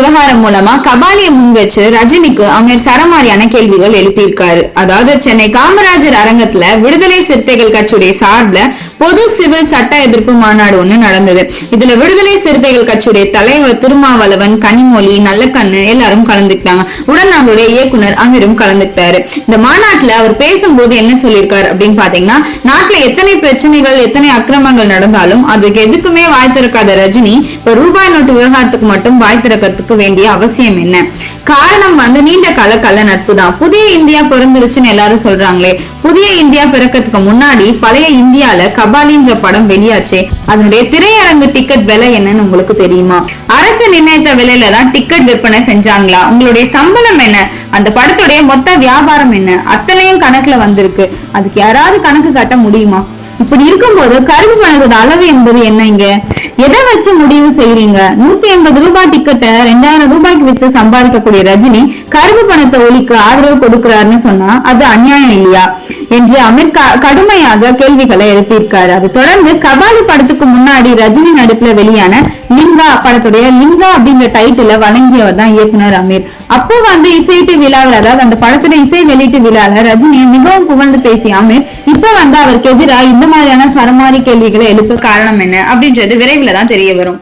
விவகாரம் மூலமா கபாலியை முன் வச்சு ரஜினிக்கு அமீர் சரமாரியான கேள்விகள் எழுப்பியிருக்காரு. அதாவது சென்னை காமராஜர் அரங்கத்துல விடுதலை சிறுத்தைகள் கட்சியுடைய சார்பில் பொது சிவில் சட்ட எதிர்ப்பு மாநாடு ஒண்ணு நடந்தது. இதுல விடுதலை சிறுத்தைகள் கட்சியுடைய தலைவர் திருமாவளவன் கனிமொழி நல்லக்கண்ணு எல்லாரும் கலந்துக்கிட்டாங்க. உடன் அவருடைய இயக்குனர் அமீரும் கலந்துக்கிட்டாரு. இந்த மாநாட்டுல அவர் பேசும்போது என்ன சொல்லியிருக்காரு அப்படின்னு பாத்தீங்கன்னா நாட்டுல எத்தனை பிரச்சனைகள் எத்தனை அக்கிரமங்கள் நடந்தாலும் அதுக்கு எதுக்குமே வாய் திறக்காத ரஜினி இப்ப ரூபாய் நோட்டு விவகாரத்துக்கு மட்டும் வாய் திறக்கிறதுக்கு இருக்க வேண்டிய அவசியம் என்ன? காரணம் வந்து நீண்ட கால கள்ள நட்பு தான். புதிய இந்தியா பிறந்துருச்சுன்னு எல்லாரும் சொல்றாங்களே. புதிய இந்தியா பிறக்கிறதுக்கு முன்னாடி பழைய இந்தியால கபாலின்ற படம் வெளியாச்சே. அதனுடைய திரையரங்கு டிக்கெட் விலை என்னன்னு உங்களுக்கு தெரியுமா? அரசு நிர்ணயித்த விலையில தான் டிக்கெட் விற்பனை செஞ்சாங்களா? உங்களுடைய சம்பளம் என்ன? அந்த படத்துடைய மொத்த வியாபாரம் என்ன? அத்தனையும் கணக்குல வந்திருக்கு. அதுக்கு யாராவது கணக்கு காட்ட முடியுமா? இப்படி இருக்கும்போது கருப்பு பணத்தோட அளவு என்பது என்ன இங்க? எதை வச்சு முடிவு செய்யறீங்க நூத்தி எண்பது ரூபாய் டிக்கெட்டை ரெண்டாயிரம் ரூபாய்க்கு வித்து சம்பாதிக்கக்கூடிய ரஜினி கருவு பணத்தை ஒழிக்க ஆதரவு கொடுக்கிறாருன்னு சொன்னா அது அநியாயம் இல்லையா? என்று அமீர் கடுமையாக கேள்விகளை எழுப்பியிருக்காரு. அது தொடர்ந்து கபாலி படத்துக்கு முன்னாடி ரஜினி நடிப்புல வெளியான லிங்கா படத்துடைய லிங்கா அப்படிங்கிற டைட்டில வழங்கியவர் தான் இயக்குனர் அமீர். அப்போ வந்து இசையீட்டு விழாவில் அதாவது அந்த படத்துல இசை வெளியீட்டு விழாவில் ரஜினியை மிகவும் புகழ்ந்து பேசிய அமீர் இப்ப வந்து அவருக்கு எதிராக இந்த மாதிரியான சரமாரி கேள்விகளை எழுப்ப காரணம் என்ன அப்படின்றது விரைவில் தான் தெரிய வரும்.